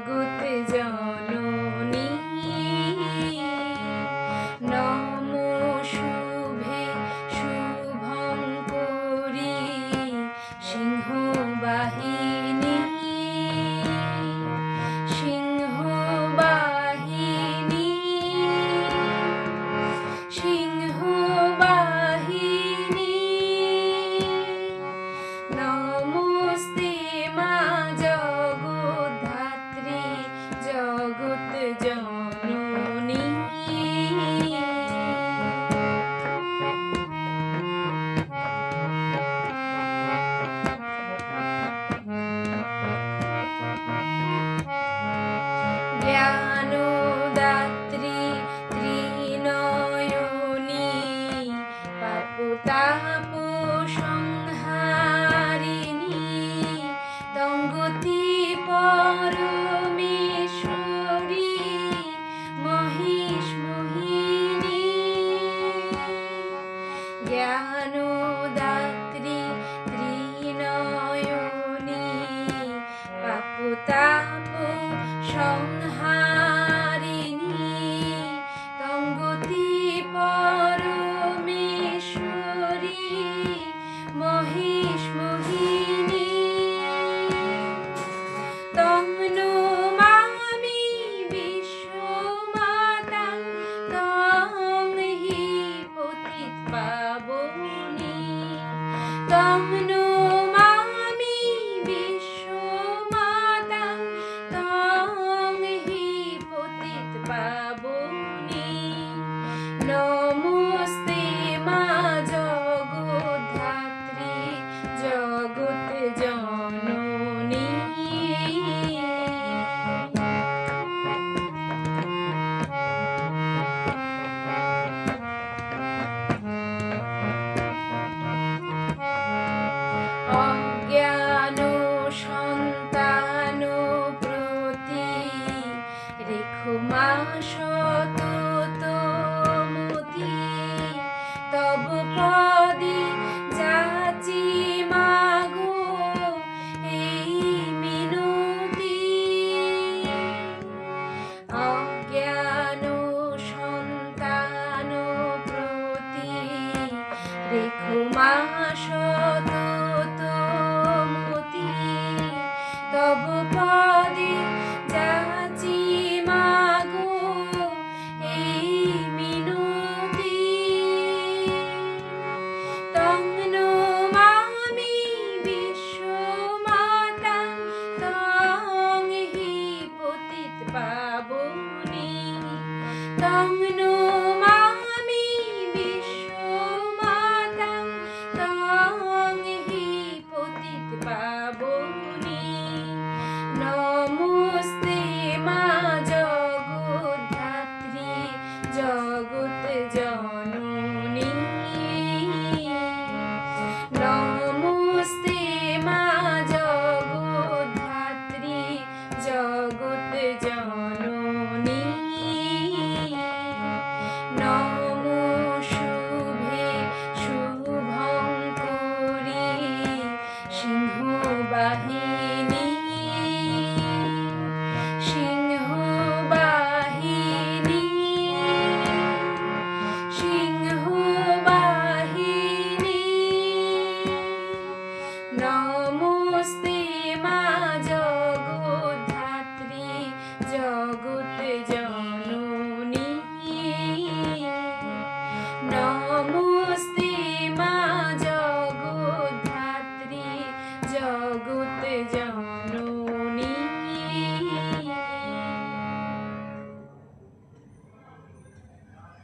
জগৎ জন তম নমামি বিশ্বমাতা তং হি পতিত পাবনি। নমস্তে মা জগধাত্রী জগৎ জন Dum. জগতে জানো